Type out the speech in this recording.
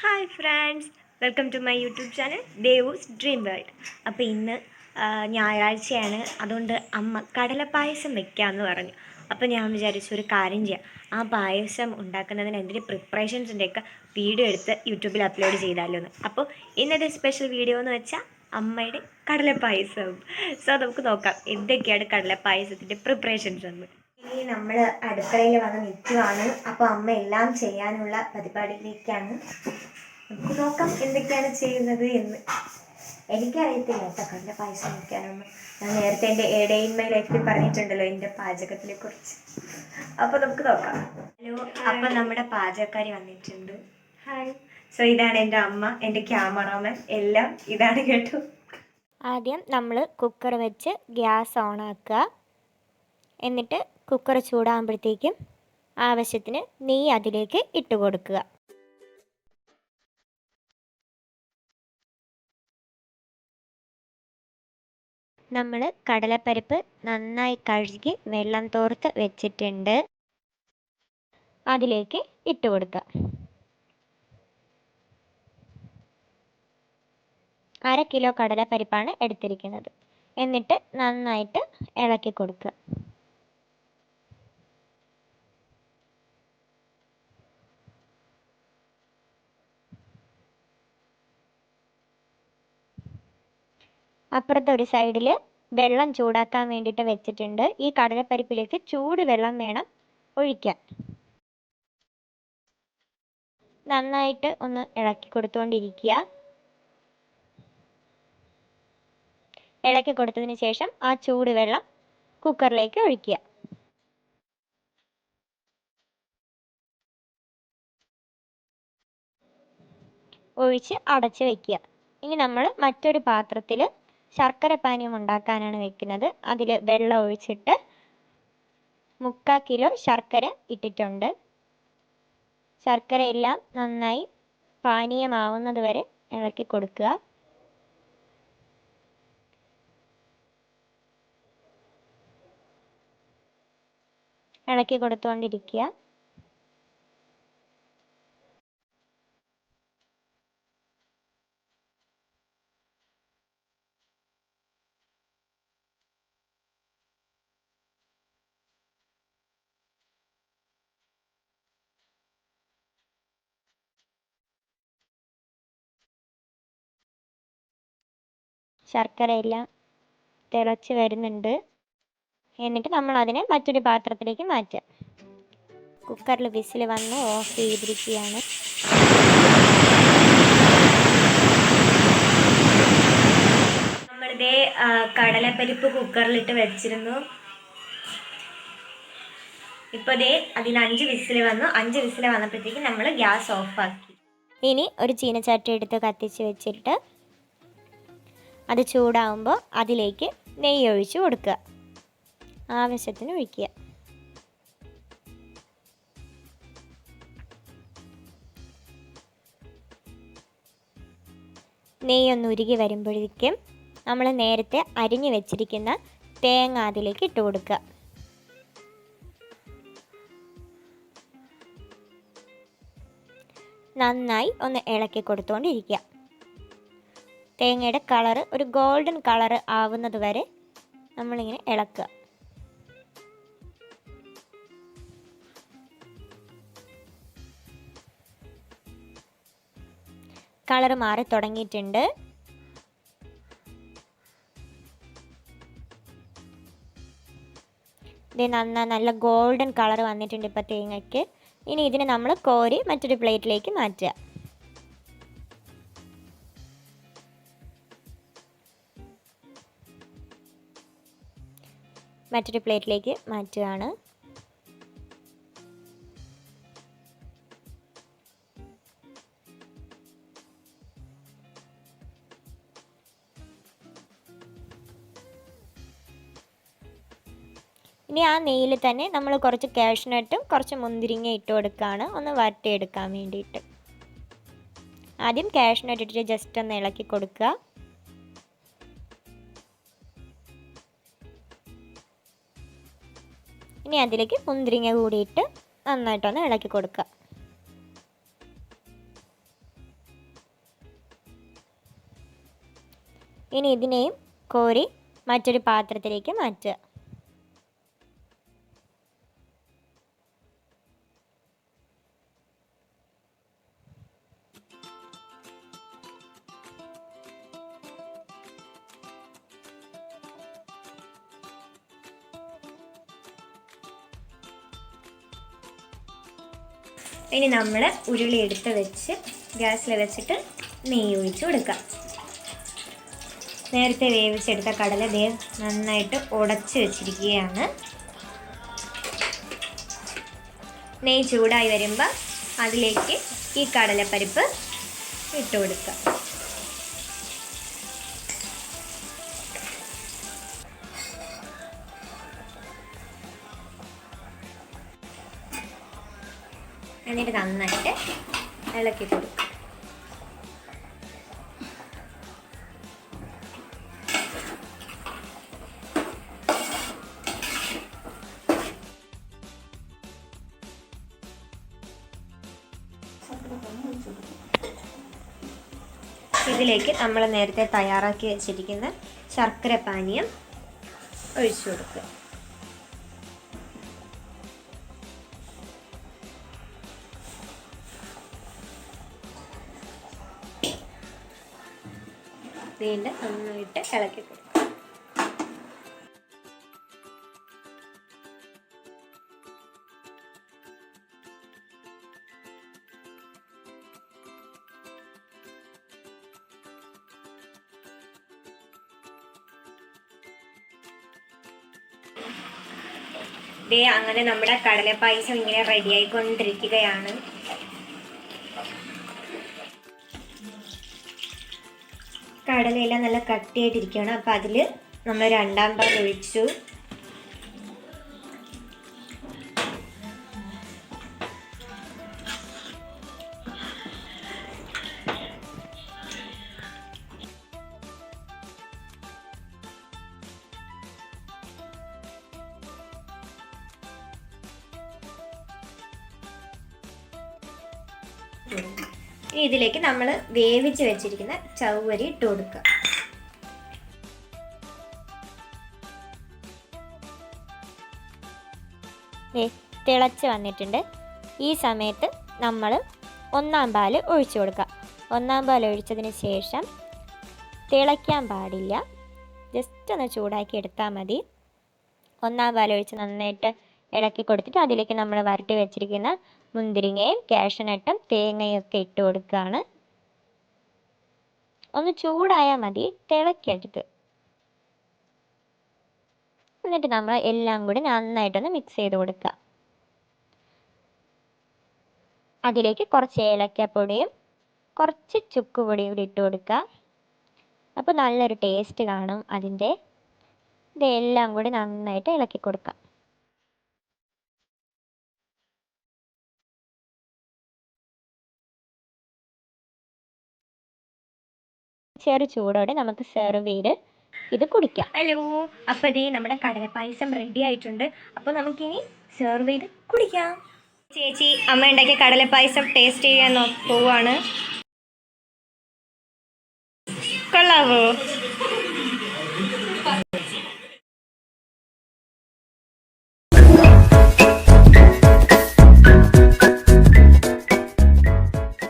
Hi friends welcome to my YouTube channel Devu's dream world അപ്പോൾ ഇന്ന് ഞായറാഴ്ചയാണ്. അതുകൊണ്ട് അമ്മ കടലപ്പായസം വെക്കാമെന്ന് പറഞ്ഞു. അപ്പോൾ ഞാൻ വിചാരിച്ചു ഒരു കാര്യം ചെയ്യാം. ആ പായസം ഉണ്ടാക്കുന്നതിന് എന്തിന്റെ പ്രിപ്പറേഷൻസിന്റെയൊക്കെ വീഡിയോ എടുത്ത് യൂട്യൂബിൽ അപ്ലോഡ് ചെയ്താലോ എന്ന് അപ്പോൾ ഇന്നത്തെ സ്പെഷ്യൽ വീഡിയോ എന്ന് വെച്ചാൽ അമ്മയുടെ കടലപ്പായസം. സോ നമുക്ക് നോക്കാം. എന്തൊക്കെയാണ് കടലപ്പായസത്തിന്റെ പ്രിപ്പറേഷൻസ് എന്ന്. ഇനി നമ്മൾ അടുക്കളയിൽ വന്ന് നിൽക്കുവാണ് അപ്പോൾ അമ്മ എല്ലാം ചെയ്യാനുള്ള പരിപാടിയിലേക്കാണ്. നമുക്ക് നോക്കാം എന്തൊക്കെയാണ് ചെയ്യുന്നത് എന്ന്. എനിക്കറിയത്തില്ല കേട്ടോ കണ്ട പായസം വയ്ക്കാനൊന്നും ഞാൻ നേരത്തെ എന്റെ എ ഡേ ഇൻ മൈ ലൈഫിൽ പറഞ്ഞിട്ടുണ്ടല്ലോ എന്റെ പാചകത്തിനെ കുറിച്ച്. അപ്പോൾ നമുക്ക് നോക്കാം. ഹലോ അപ്പോൾ നമ്മുടെ പാചകക്കാരി വന്നിട്ടുണ്ട്. ഹായ്. സോ ഇതാണ് എന്റെ അമ്മ എന്റെ ക്യാമറാമാൻ. എല്ലാം ഇതാണ് കേട്ടോ. ആദ്യം നമ്മൾ കുക്കർ വെച്ച് ഗ്യാസ് ഓൺ ആക്കുക എന്നിട്ട് കുക്കർ ചൂടാകുമ്പോഴത്തേക്കും ആവശ്യത്തിന് നെയ്യ് അതിലേക്ക് ഇട്ട് കൊടുക്കുക. നമ്മൾ കടലപ്പരിപ്പ് നന്നായി കഴുകി വെള്ളം തോർത്ത് വെച്ചിട്ടുണ്ട്. അതിലേക്ക് ഇട്ട് കൊടുക്കുക. അര കിലോ കടലപ്പരിപ്പാണ് എടുത്തിരിക്കുന്നത്. എന്നിട്ട് നന്നായിട്ട് ഇളക്കി കൊടുക്കുക. അപ്പുറത്തെ ഒരു സൈഡിൽ വെള്ളം ചൂടാക്കാൻ വേണ്ടിയിട്ട് വെച്ചിട്ടുണ്ട്. ഈ കടലപ്പരിപ്പിലേക്ക് ചൂട് വെള്ളം വേണം ഒഴിക്കാൻ. നന്നായിട്ട് ഒന്ന് ഇളക്കി കൊടുത്തുകൊണ്ടിരിക്കുക ഇളക്കി കൊടുത്തതിന് ശേഷം ആ ചൂട് വെള്ളം കുക്കറിലേക്ക് ഒഴിക്കുക. ഒഴിച്ച് അടച്ച് വെക്കുക. ഇനി നമ്മൾ മറ്റൊരു പാത്രത്തിൽ ശർക്കര പാനീയം ഉണ്ടാക്കാനാണ് വെക്കുന്നത്. അതിൽ വെള്ളം ഒഴിച്ചിട്ട് മുക്കാൽ കിലോ ശർക്കര ഇട്ടിട്ടുണ്ട്. ശർക്കര എല്ലാം നന്നായി പാനീയമാവുന്നത് വരെ ഇളക്കി കൊടുക്കുക. ഇളക്കി കൊടുത്തുകൊണ്ടിരിക്കുക ശർക്കര എല്ലാം തിളച്ച് വരുന്നുണ്ട്. എന്നിട്ട് നമ്മൾ അതിനെ മറ്റൊരു പാത്രത്തിലേക്ക് മാറ്റുക കുക്കറിൽ വിസിൽ വന്ന് ഓഫ് ചെയ്തിരിക്കുകയാണ്. നമ്മളിതേ കടലപ്പരിപ്പ് കുക്കറിലിട്ട് വെച്ചിരുന്നു. ഇപ്പോൾ ദേ അതിന് അഞ്ച് വിസിൽ വന്നു. അഞ്ച് വിസിൽ വന്നപ്പോഴത്തേക്കും നമ്മൾ ഗ്യാസ് ഓഫാക്കി. ഇനി ഒരു ചീനച്ചട്ടി എടുത്ത് കത്തിച്ച് വെച്ചിട്ട് അത് ചൂടാവുമ്പോൾ അതിലേക്ക് നെയ്യ് ഒഴിച്ച് കൊടുക്കുക. ആവശ്യത്തിന് ഒഴിക്കുക. നെയ്യൊന്ന് ഉരുകി വരുമ്പോഴേക്കും നമ്മൾ നേരത്തെ അരിഞ്ഞു വെച്ചിരിക്കുന്ന തേങ്ങ അതിലേക്ക് ഇട്ട് കൊടുക്കുക. നന്നായി ഒന്ന് ഇളക്കി കൊടുത്തുകൊണ്ടിരിക്കുക തേങ്ങയുടെ കളറ് ഒരു ഗോൾഡൻ കളറ് ആവുന്നത് വരെ നമ്മളിങ്ങനെ ഇളക്കുക. കളർ മാറി തുടങ്ങിയിട്ടുണ്ട്. ഇത് നന്ന നല്ല ഗോൾഡൻ കളർ വന്നിട്ടുണ്ട് ഇപ്പോൾ തേങ്ങയ്ക്ക്. ഇനി ഇതിനെ നമ്മൾ കോരി മറ്റൊരു പ്ലേറ്റിലേക്ക് മാറ്റുക. മറ്റൊരു പ്ലേറ്റിലേക്ക് മാറ്റുകയാണ്. ഇനി ആ നെയ്യിൽ തന്നെ നമ്മൾ കുറച്ച് കാഷ്നട്ടും കുറച്ച് മുന്തിരിങ്ങ ഇട്ട് കൊടുക്കുകയാണ്. ഒന്ന് വരട്ടിയെടുക്കാൻ വേണ്ടിയിട്ട്. ആദ്യം കാഷ്നട്ട് ഇട്ടിട്ട് ജസ്റ്റ് ഒന്ന് ഇളക്കി കൊടുക്കുക. ഇനി അതിലേക്ക് മുന്തിരിങ്ങ കൂടിയിട്ട് നന്നായിട്ടൊന്ന് ഇളക്കി കൊടുക്കുക. ഇനി ഇതിനെയും കോരി മറ്റൊരു പാത്രത്തിലേക്ക് മാറ്റുക. ഇനി നമ്മൾ ഉരുളി എടുത്ത് വെച്ച് ഗ്യാസിൽ വെച്ചിട്ട് നെയ്യ് ഒഴിച്ച് കൊടുക്കാം. നേരത്തെ വേവിച്ചെടുത്ത കടല ദേ നന്നായിട്ട് ഉടച്ച് വെച്ചിരിക്കുകയാണ്. നെയ്യ് ചൂടായി വരുമ്പോൾ അതിലേക്ക് ഈ കടലപ്പരിപ്പ് ഇട്ട് കൊടുക്കുക എന്നിട്ട് നന്നായിട്ട് ഇളക്കി കൊടുക്കും ഇതിലേക്ക് നമ്മൾ നേരത്തെ തയ്യാറാക്കി വെച്ചിരിക്കുന്ന ശർക്കര പാനീയം ഒഴിച്ചു കൊടുക്കുക. വീണ്ടും നന്നായിട്ട് ഇളക്കി കൊടുക്കുക ദേ അങ്ങനെ നമ്മുടെ കടലപ്പായസം ഇങ്ങനെ റെഡി കടലയെല്ലാം നല്ല കട്ടിയായിട്ടിരിക്കുകയാണ്. അപ്പം അതിൽ നമ്മൾ രണ്ടാം പാൽ ഒഴിച്ചു. ഇനി ഇതിലേക്ക് നമ്മൾ വേവിച്ച് വെച്ചിരിക്കുന്ന ചവ്വരി ഇട്ട് കൊടുക്കുക. തിളച്ച് വന്നിട്ടുണ്ട്. ഈ സമയത്ത് നമ്മൾ ഒന്നാം പാൽ ഒഴിച്ചു കൊടുക്കുക. ഒന്നാം പാൽ ഒഴിച്ചതിന് ശേഷം തിളയ്ക്കാൻ പാടില്ല. ജസ്റ്റ് ഒന്ന് ചൂടാക്കി എടുത്താൽ മതി. ഒന്നാം പാൽ ഒഴിച്ച് നന്നായിട്ട് ഇളക്കി കൊടുത്തിട്ട് അതിലേക്ക് നമ്മൾ വരട്ടി വെച്ചിരിക്കുന്ന മുന്തിരിങ്ങയും കാഷ്യനട്ടും തേങ്ങയും ഒക്കെ ഇട്ട് കൊടുക്കുകയാണ്. ഒന്ന് ചൂടായാൽ മതി തിളക്കരുത് എന്നിട്ട് നമ്മൾ എല്ലാം കൂടി നന്നായിട്ടൊന്ന് മിക്സ് ചെയ്ത് കൊടുക്കുക. അതിലേക്ക് കുറച്ച് ഏലക്കപ്പൊടിയും കുറച്ച് ചുക്ക് പൊടിയും കൂടി ഇട്ട് കൊടുക്കുക. അപ്പോൾ നല്ലൊരു ടേസ്റ്റ് കാണും അതിന്റെ. ഇതെല്ലാം കൂടി നന്നായിട്ട് ഇളക്കി കൊടുക്കുക ചെറു ചൂടോടെ നമുക്ക് സെർവ് ചെയ്ത് ഇത് കുടിക്കാം. ഹലോ അപ്പോൾ ഇതേ നമ്മുടെ കടലപ്പായസം റെഡി ആയിട്ടുണ്ട്. അപ്പോൾ നമുക്കിനി സെർവ് ചെയ്ത് കുടിക്കാം. ചേച്ചി അമ്മ ഉണ്ടാക്കിയ കടലപ്പായസം ടേസ്റ്റ് ചെയ്യാൻ പോവാണ്. കൊള്ളാവോ?